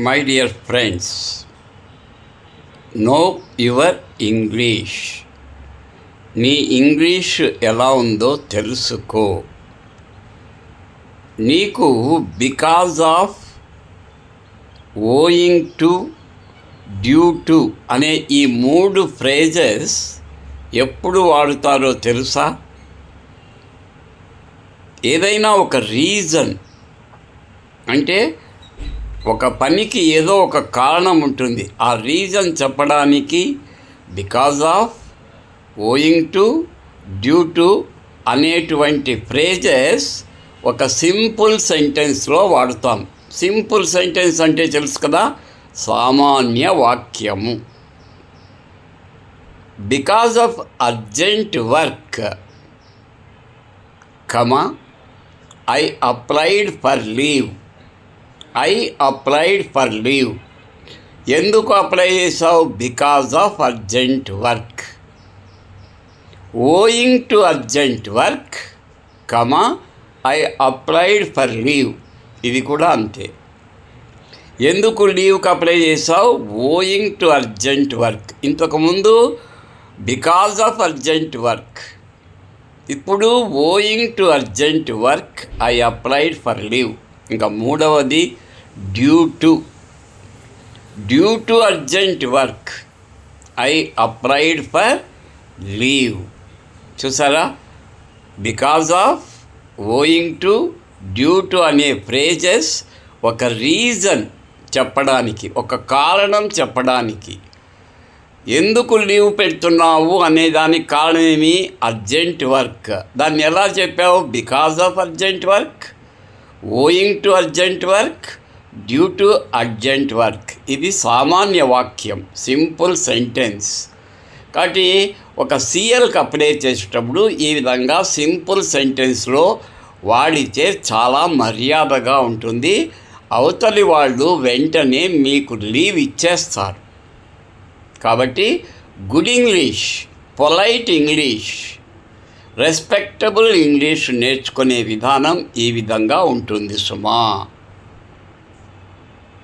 My dear friends know your English నీ English ఎలా ఉందో తెలుసుకో. నీకు because of owing to due to అనే ఈ మూడు ఫ్రేజెస్ ఎప్పుడు వాడుతారో తెలుసా? ఏదైనా ఒక రీజన్ అంటే ఒక పనికి ఏదో ఒక కారణం ఉంటుంది. ఆ రీజన్ చెప్పడానికి because of owing to due to అనేటువంటి ఫ్రేజెస్ ఒక సింపుల్ సెంటెన్స్లో వాడుతాం. సింపుల్ సెంటెన్స్ అంటే తెలుసు కదా సామాన్య వాక్యము. Because of urgent work comma I applied for leave. I applied for leave ఎందుకు అప్లై చేసావు because of urgent work owing to urgent work comma I applied for leave ఇది కూడా అంతే. ఎందుకు లీవ్కి అప్లై చేసావు ఓయింగ్ టు అర్జెంట్ వర్క్ ఇంతకుముందు because of urgent work ఇప్పుడు owing to urgent work I applied for leave ఇంకా మూడవది due to due to urgent work I applied for leave చూసారా? Because of owing to due to అనే phrases ఒక reason చెప్పడానికి ఒక కారణం చెప్పడానికి. ఎందుకు లీవ్ పెడుతున్నావు అనే దానికి కారణమేమి అర్జెంట్ వర్క్ దాన్ని ఎలా చెప్పావు? Because of urgent work owing to urgent work due to urgent work ఇది సామాన్య వాక్యం. సింపుల్ సెంటెన్స్ కాబట్టి ఒక సీఎల్కి అప్లై చేసేటప్పుడు ఈ విధంగా సింపుల్ సెంటెన్స్లో వాడితే చాలా మర్యాదగా ఉంటుంది. అవతలి వాళ్ళు వెంటనే మీకు లీవ్ ఇచ్చేస్తారు. కాబట్టి good English polite English respectable English నేర్చుకునే విధానం ఈ విధంగా ఉంటుంది సుమా.